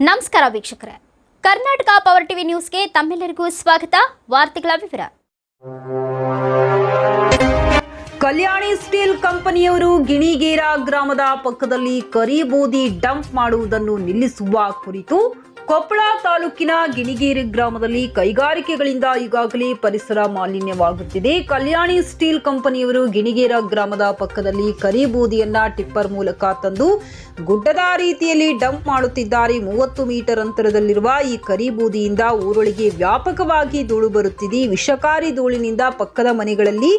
ನಮಸ್ಕಾರ ವೀಕ್ಷಕರೇ. Karnataka power TV ನ್ಯೂಸ್ಗೆ ತಮ್ಮೆಲ್ಲರಿಗೂ ಸ್ವಾಗತ. ವಾರ್ತೆಗಳ ವಿವರ. ಕಲ್ಯಾಣಿ ಸ್ಟೀಲ್ ಕಂಪನಿಯವರು ಗಿಣಿಗೇರಾ ಗ್ರಾಮದ ಪಕ್ಕದಲ್ಲಿ ಕರಿಬೂದಿ ಡಂಪ್ ಮಾಡುವುದನ್ನು ನಿಲ್ಲಿಸುವ ಕುರಿತು ಕೊಪ್ಪಳ ತಾಲೂಕಿನ ಗಿಣಿಗೇರಿ ಗ್ರಾಮದಲ್ಲಿ ಕೈಗಾರಿಕೆಗಳಿಂದ ಈಗಾಗಲೇ ಪರಿಸರ ಮಾಲಿನ್ಯವಾಗುತ್ತಿದೆ. ಕಲ್ಯಾಣಿ ಸ್ಟೀಲ್ ಕಂಪನಿಯವರು ಗಿಣಿಗೇರ ಗ್ರಾಮದ ಪಕ್ಕದಲ್ಲಿ ಕರಿಬೂದಿಯನ್ನ ಟಿಪ್ಪರ್ ಮೂಲಕ ತಂದು ಗುಡ್ಡದ ರೀತಿಯಲ್ಲಿ ಡಂಪ್ ಮಾಡುತ್ತಿದ್ದಾರೆ. ಮೂವತ್ತು ಮೀಟರ್ ಅಂತರದಲ್ಲಿರುವ ಈ ಕರಿಬೂದಿಯಿಂದ ಊರೊಳಗೆ ವ್ಯಾಪಕವಾಗಿ ಧೂಳು ಬರುತ್ತಿದೆ. ವಿಷಕಾರಿ ಧೂಳಿನಿಂದ ಪಕ್ಕದ ಮನೆಗಳಲ್ಲಿ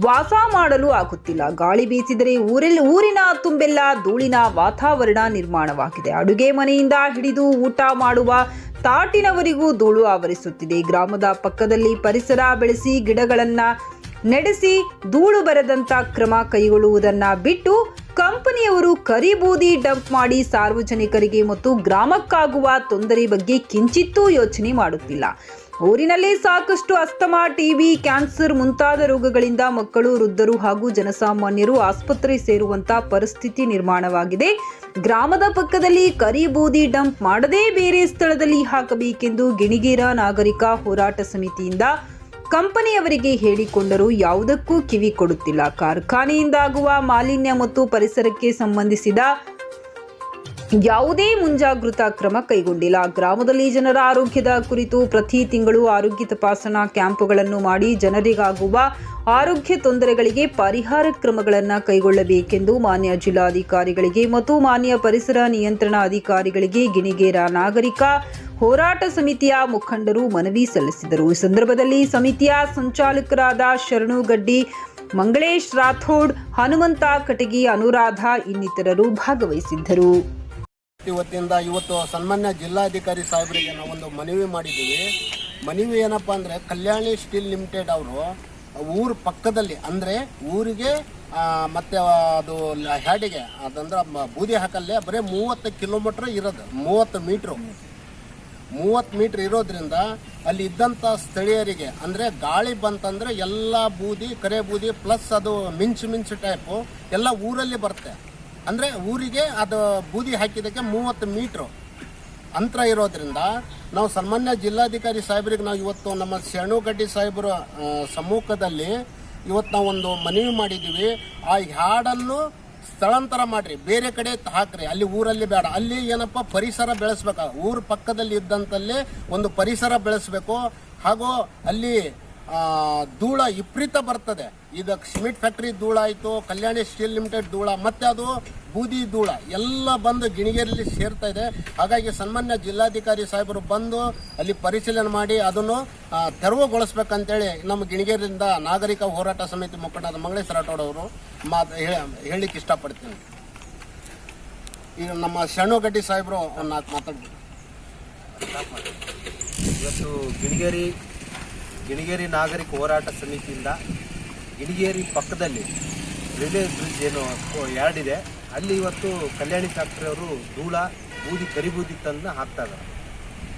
ವಾಸ ಮಾಡಲು ಆಗುತ್ತಿಲ್ಲ. ಗಾಳಿ ಬೀಸಿದರೆ ಊರಲ್ಲಿ ಊರಿನ ತುಂಬೆಲ್ಲ ಧೂಳಿನ ವಾತಾವರಣ ನಿರ್ಮಾಣವಾಗಿದೆ. ಅಡುಗೆ ಮನೆಯಿಂದ ಹಿಡಿದು ಊಟ ಮಾಡುವ ತಾಟಿನವರಿಗೂ ಧೂಳು ಆವರಿಸುತ್ತಿದೆ. ಗ್ರಾಮದ ಪಕ್ಕದಲ್ಲಿ ಪರಿಸರ ಬೆಳೆಸಿ ಗಿಡಗಳನ್ನ ನಡೆಸಿ ಧೂಳು ಬರದಂತ ಕ್ರಮ ಕೈಗೊಳ್ಳುವುದನ್ನ ಬಿಟ್ಟು ಕಂಪನಿಯವರು ಕರಿಬೂದಿ ಡಂಪ್ ಮಾಡಿ ಸಾರ್ವಜನಿಕರಿಗೆ ಮತ್ತು ಗ್ರಾಮಕ್ಕಾಗುವ ತೊಂದರೆ ಬಗ್ಗೆ ಕಿಂಚಿತ್ತೂ ಯೋಚನೆ ಮಾಡುತ್ತಿಲ್ಲ. ಊರಿನಲ್ಲಿ ಸಾಕಷ್ಟು ಅಸ್ತಮಾ, ಟಿಬಿ, ಕ್ಯಾನ್ಸರ್ ಮುಂತಾದ ರೋಗಗಳಿಂದ ಮಕ್ಕಳು, ವೃದ್ಧರು ಹಾಗೂ ಜನಸಾಮಾನ್ಯರು ಆಸ್ಪತ್ರೆ ಸೇರುವಂತ ಪರಿಸ್ಥಿತಿ ನಿರ್ಮಾಣವಾಗಿದೆ. ಗ್ರಾಮದ ಪಕ್ಕದಲ್ಲಿ ಕರಿಬೂದಿ ಡಂಪ್ ಮಾಡದೇ ಬೇರೆ ಸ್ಥಳದಲ್ಲಿ ಹಾಕಬೇಕೆಂದು ಗಿಣಿಗೇರ ನಾಗರಿಕ ಹೋರಾಟ ಸಮಿತಿಯಿಂದ ಕಂಪನಿಯವರಿಗೆ ಹೇಳಿಕೊಂಡರೂ ಯಾವುದಕ್ಕೂ ಕಿವಿ ಕೊಡುತ್ತಿಲ್ಲ ಕಾರ್ಖಾನೆಯಿಂದಾಗುವ ಮಾಲಿನ್ಯ ಮತ್ತು ಪರಿಸರಕ್ಕೆ ಸಂಬಂಧಿಸಿದ ಯಾವುದೇ ಮುಂಜಾಗೃತಾ ಕ್ರಮ ಕೈಗೊಂಡಿಲ್ಲ. ಗ್ರಾಮದಲ್ಲಿ ಜನರ ಆರೋಗ್ಯದ ಕುರಿತು ಪ್ರತಿ ತಿಂಗಳು ಆರೋಗ್ಯ ತಪಾಸಣಾ ಕ್ಯಾಂಪುಗಳನ್ನು ಮಾಡಿ ಜನರಿಗಾಗುವ ಆರೋಗ್ಯ ತೊಂದರೆಗಳಿಗೆ ಪರಿಹಾರ ಕ್ರಮಗಳನ್ನು ಕೈಗೊಳ್ಳಬೇಕೆಂದು ಮಾನ್ಯ ಜಿಲ್ಲಾಧಿಕಾರಿಗಳಿಗೆ ಮತ್ತು ಮಾನ್ಯ ಪರಿಸರ ನಿಯಂತ್ರಣ ಅಧಿಕಾರಿಗಳಿಗೆ ಗಿಣಿಗೇರ ನಾಗರಿಕ ಹೋರಾಟ ಸಮಿತಿಯ ಮುಖಂಡರು ಮನವಿ ಸಲ್ಲಿಸಿದರು. ಈ ಸಂದರ್ಭದಲ್ಲಿ ಸಮಿತಿಯ ಸಂಚಾಲಕರಾದ ಶರಣು ಗಡ್ಡಿ ಮಂಗಳೇಶ್ ರಾಥೋಡ್, ಹನುಮಂತ ಕಟಗಿ, ಅನುರಾಧ ಇನ್ನಿತರರು ಭಾಗವಹಿಸಿದ್ದರು. ಇವತ್ತಿಂದ ಇವತ್ತು ಸನ್ಮಾನ್ಯ ಜಿಲ್ಲಾಧಿಕಾರಿ ಸಾಹೇಬರಿಗೆ ಒಂದು ಮನವಿ ಮಾಡಿದ್ದೀವಿ. ಮನವಿ ಏನಪ್ಪ ಅಂದರೆ ಕಲ್ಯಾಣಿ ಸ್ಟೀಲ್ ಲಿಮಿಟೆಡ್ ಅವರು ಊರ ಪಕ್ಕದಲ್ಲಿ ಅಂದರೆ ಊರಿಗೆ ಮತ್ತು ಅದು ಹ್ಯಾಡಿಗೆ, ಅದಂದ್ರೆ ಬೂದಿ ಹಾಕಲ್ಲೇ ಬರೀ ಮೂವತ್ತು ಕಿಲೋಮೀಟ್ರ್ ಇರೋದು, ಮೂವತ್ತು ಮೀಟ್ರು. ಮೂವತ್ತು ಮೀಟ್ರ್ ಇರೋದ್ರಿಂದ ಅಲ್ಲಿ ಇದ್ದಂಥ ಸ್ಥಳೀಯರಿಗೆ ಅಂದರೆ ಗಾಳಿ ಬಂತಂದರೆ ಎಲ್ಲ ಬೂದಿ, ಕರೆ ಬೂದಿ ಪ್ಲಸ್ ಅದು ಮಿಂಚು ಮಿಂಚು ಟೈಪು ಎಲ್ಲ ಊರಲ್ಲಿ ಬರುತ್ತೆ. ಅಂದರೆ ಊರಿಗೆ ಅದು ಬೂದಿ ಹಾಕಿದ್ದಕ್ಕೆ ಮೂವತ್ತು ಮೀಟ್ರು ಅಂತರ ಇರೋದ್ರಿಂದ ನಾವು ಸನ್ಮಾನ್ಯ ಜಿಲ್ಲಾಧಿಕಾರಿ ಸಾಹೇಬ್ರಿಗೆ ನಾವು ಇವತ್ತು ನಮ್ಮ ಶರಣುಗಡ್ಡಿ ಸಾಹೇಬರ ಸಮ್ಮುಖದಲ್ಲಿ ಇವತ್ತು ನಾವು ಒಂದು ಮನವಿ ಮಾಡಿದ್ದೀವಿ. ಆ ಹಾಡನ್ನು ಸ್ಥಳಾಂತರ ಮಾಡ್ರಿ. ಬೇರೆ ಕಡೆ ಹಾಕ್ರಿ. ಅಲ್ಲಿ ಊರಲ್ಲಿ ಬೇಡ. ಅಲ್ಲಿ ಏನಪ್ಪ ಪರಿಸರ ಬೆಳೆಸ್ಬೇಕು. ಊರ ಪಕ್ಕದಲ್ಲಿ ಇದ್ದಂತಲ್ಲಿ ಒಂದು ಪರಿಸರ ಬೆಳೆಸಬೇಕು. ಹಾಗೂ ಅಲ್ಲಿ ಧೂಳ ವಿಪರೀತ ಬರ್ತದೆ. ಇದಕ್ಕೆ ಸಿಮೆಂಟ್ ಫ್ಯಾಕ್ಟ್ರಿ ಧೂಳ ಆಯಿತು, ಕಲ್ಯಾಣಿ ಸ್ಟೀಲ್ ಲಿಮಿಟೆಡ್ ಧೂಳ, ಮತ್ತೆ ಅದು ಬೂದಿ ಧೂಳ, ಎಲ್ಲ ಬಂದು ಗಿಣಿಗೇರಿಯಲ್ಲಿ ಸೇರ್ತಾ ಇದೆ. ಹಾಗಾಗಿ ಸನ್ಮಾನ್ಯ ಜಿಲ್ಲಾಧಿಕಾರಿ ಸಾಹೇಬರು ಬಂದು ಅಲ್ಲಿ ಪರಿಶೀಲನೆ ಮಾಡಿ ಅದನ್ನು ತೆರವುಗೊಳಿಸ್ಬೇಕಂತೇಳಿ ನಮ್ಮ ಗಿಣಿಗೇರಿಯಿಂದ ನಾಗರಿಕ ಹೋರಾಟ ಸಮಿತಿ ಮುಖಂಡ ಮಂಗಳೇಶ್ ರಾಠೋಡ್ ಅವರು ಮಾತು ಹೇಳಲಿಕ್ಕೆ ಇಷ್ಟಪಡ್ತೀನಿ. ಈಗ ನಮ್ಮ ಶಣುಗಡ್ಡಿ ಸಾಹೇಬರು ನಾಲ್ಕು ಮಾತಾಡ್ಬೋದು. ಇವತ್ತು ಗಿಣಿಗೇರಿ ಗಿಣಿಗೇರಿ ನಾಗರಿಕ ಹೋರಾಟ ಸಮಿತಿಯಿಂದ ಗಿಣಿಗೇರಿ ಪಕ್ಕದಲ್ಲಿ ರೈಲ್ವೆ ಬ್ರಿಡ್ಜ್ ಏನು ಯಾರ್ಡ್ ಇದೆ ಅಲ್ಲಿ ಇವತ್ತು ಕಲ್ಯಾಣಿ ಫ್ಯಾಕ್ಟ್ರಿಯವರು ಧೂಳ, ಬೂದಿ, ಕರಿಬೂದಿ ತಂದು ಹಾಕ್ತಾ ಇದ್ದಾರೆ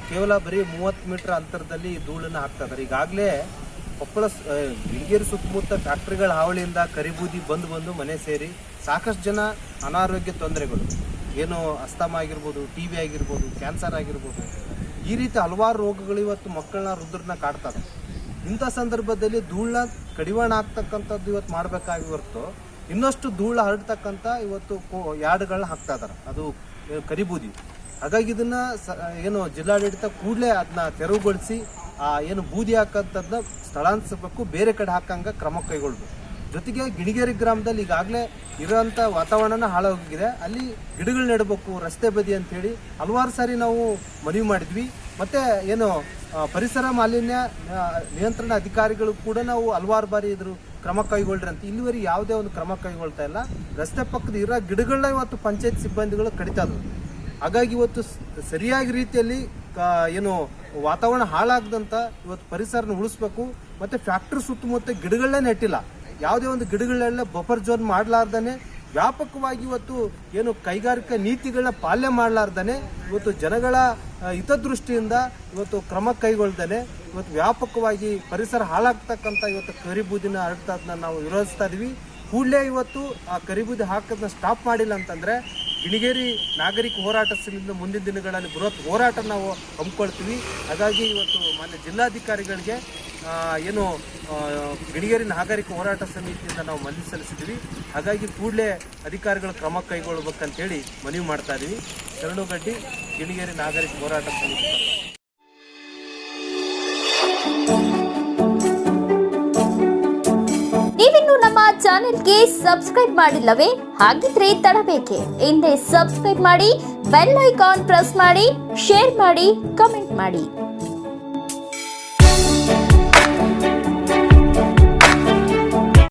ಕೇವಲ ಬರೀ ಮೂವತ್ತು ಮೀಟರ್ ಅಂತರದಲ್ಲಿ ಧೂಳನ್ನು ಹಾಕ್ತಾ ಇದ್ದಾರೆ ಈಗಾಗಲೇ ಕೊಪ್ಪಳ ಗಿಣಿಗೇರಿ ಸುತ್ತಮುತ್ತ ಫ್ಯಾಕ್ಟ್ರಿಗಳ ಹಾವಳಿಯಿಂದ ಕರಿಬೂದಿ ಬಂದು ಬಂದು ಮನೆ ಸೇರಿ ಸಾಕಷ್ಟು ಜನ ಅನಾರೋಗ್ಯ ತೊಂದರೆಗಳು. ಏನು ಅಸ್ತಮ ಆಗಿರ್ಬೋದು, ಟಿ ಬಿ ಆಗಿರ್ಬೋದು, ಕ್ಯಾನ್ಸರ್ ಆಗಿರ್ಬೋದು. ಈ ರೀತಿ ಹಲವಾರು ರೋಗಗಳು ಇವತ್ತು ಮಕ್ಕಳನ್ನ ವೃದ್ಧರನ್ನ ಕಾಡ್ತವೆ ಇಂಥ ಸಂದರ್ಭದಲ್ಲಿ ಧೂಳನ್ನ ಕಡಿವಾಣ ಆಗ್ತಕ್ಕಂಥದ್ದು ಇವತ್ತು ಮಾಡಬೇಕಾಗಿ ಹೊರತು ಇನ್ನಷ್ಟು ಧೂಳು ಹರಡ್ತಕ್ಕಂಥ ಇವತ್ತು ಕೋ- ಯಾರ್ಡ್ಗಳನ್ನ ಹಾಕ್ತಾ ಇದ್ದಾರೆ ಅದು ಕರಿಬೂದಿ. ಹಾಗಾಗಿ ಇದನ್ನ ಏನು ಜಿಲ್ಲಾಡಳಿತ ಕೂಡಲೇ ಅದನ್ನ ತೆರವುಗೊಳಿಸಿ, ಆ, ಏನು ಬೂದಿ ಹಾಕಂಥದ್ದನ್ನ ಸ್ಥಳಾಂತರಿಸಬೇಕು, ಬೇರೆ ಕಡೆ ಹಾಕಂಗ ಕ್ರಮ ಕೈಗೊಳ್ಬೇಕು. ಜೊತೆಗೆ ಗಿಣಿಗೇರಿ ಗ್ರಾಮದಲ್ಲಿ ಈಗಾಗಲೇ ಇರೋಂಥ ವಾತಾವರಣನ ಹಾಳಾಗಿದೆ. ಅಲ್ಲಿ ಗಿಡಗಳು ನೆಡಬೇಕು, ರಸ್ತೆ ಬದಿ ಹೇಳಿ ಹಲವಾರು ಸಾರಿ ನಾವು ಮನವಿ ಮಾಡಿದ್ವಿ. ಮತ್ತೆ ಏನು ಪರಿಸರ ಮಾಲಿನ್ಯ ನಿಯಂತ್ರಣ ಅಧಿಕಾರಿಗಳು ಕೂಡ ನಾವು ಹಲವಾರು ಬಾರಿ ಇದ್ರು ಕ್ರಮ ಕೈಗೊಳ್ಳ್ರಿ ಅಂತ. ಇಲ್ಲಿವರೆಗೆ ಯಾವುದೇ ಒಂದು ಕ್ರಮ ಕೈಗೊಳ್ತಾ ಇಲ್ಲ. ರಸ್ತೆ ಪಕ್ಕದ ಇರೋ ಗಿಡಗಳನ್ನ ಇವತ್ತು ಪಂಚಾಯತ್ ಸಿಬ್ಬಂದಿಗಳು ಕಡಿತಾ ಹಾಗಾಗಿ ಇವತ್ತು ಸರಿಯಾಗಿ ರೀತಿಯಲ್ಲಿ ಏನು ವಾತಾವರಣ ಹಾಳಾಗದಂತ ಇವತ್ತು ಪರಿಸರನ ಉಳಿಸ್ಬೇಕು. ಮತ್ತೆ ಫ್ಯಾಕ್ಟ್ರಿ ಸುತ್ತಮುತ್ತ ಗಿಡಗಳನ್ನೇ ನೆಟ್ಟಿಲ್ಲ. ಯಾವುದೇ ಒಂದು ಗಿಡಗಳೆಲ್ಲ ಬಫರ್ ಜೋನ್ ಮಾಡಲಾರ್ದಾನೆ ವ್ಯಾಪಕವಾಗಿ ಇವತ್ತು ಏನು ಕೈಗಾರಿಕಾ ನೀತಿಗಳನ್ನ ಪಾಲನೆ ಮಾಡಲಾರ್ದನೆ, ಇವತ್ತು ಜನಗಳ ಹಿತದೃಷ್ಟಿಯಿಂದ ಇವತ್ತು ಕ್ರಮ ಕೈಗೊಳ್ದನೆ, ಇವತ್ತು ವ್ಯಾಪಕವಾಗಿ ಪರಿಸರ ಹಾಳಾಗ್ತಕ್ಕಂಥ ಇವತ್ತು ಕರಿಬೂದಿನ ಹರಡ್ತದನ್ನ ನಾವು ವಿರೋಧಿಸ್ತಾ ಇದೀವಿ. ಕೂಡಲೇ ಇವತ್ತು ಆ ಕರಿಬೂದಿ ಹಾಕೋದನ್ನ ಸ್ಟಾಪ್ ಮಾಡಿಲ್ಲ ಅಂತಂದ್ರೆ ಗಿಣಿಗೇರಿ ನಾಗರಿಕ ಹೋರಾಟ ಮುಂದಿನ ದಿನಗಳಲ್ಲಿ ಬೃಹತ್ ಹೋರಾಟ ನಾವು ಹಮ್ಮಿಕೊಳ್ತೀವಿ. ಹಾಗಾಗಿ ಇವತ್ತು ಮಾನ್ಯ ಜಿಲ್ಲಾಧಿಕಾರಿಗಳಿಗೆ ಏನು ಆ, ನಾಗರಿಕ ಹೋರಾಟ ಸಮಿತಿಯಿಂದ ನಾವು ಮನವಿ ಸಲ್ಲಿಸಿದ್ವಿ ಹಾಗಾಗಿ ಕೂಡಲೇ ಅಧಿಕಾರಿಗಳು ಕ್ರಮ ಕೈಗೊಳ್ಬೇಕಂತೇಳಿ ಮನವಿ ಮಾಡ್ತಾ ಇದ್ದೀವಿ ಶರಣುಗಡ್ಡಿ ಗಿಣಿಗೇರಿ ನಾಗರಿಕ ಹೋರಾಟ ಸಮಿತಿ. ನೀವಿನ್ನು ನಮ್ಮ ಚಾನೆಲ್ಗೆ ಸಬ್ಸ್ಕ್ರೈಬ್ ಮಾಡಿಲ್ಲವೇ? ಹಾಗಿದ್ರೆ ತಡಬೇಕೆ. ಹಿಂದೆ ಸಬ್ಸ್ಕ್ರೈಬ್ ಮಾಡಿ ಬೆಲ್ ಐಕಾನ್ ಪ್ರೆಸ್ ಮಾಡಿ ಶೇರ್ ಮಾಡಿ ಕಮೆಂಟ್ ಮಾಡಿ.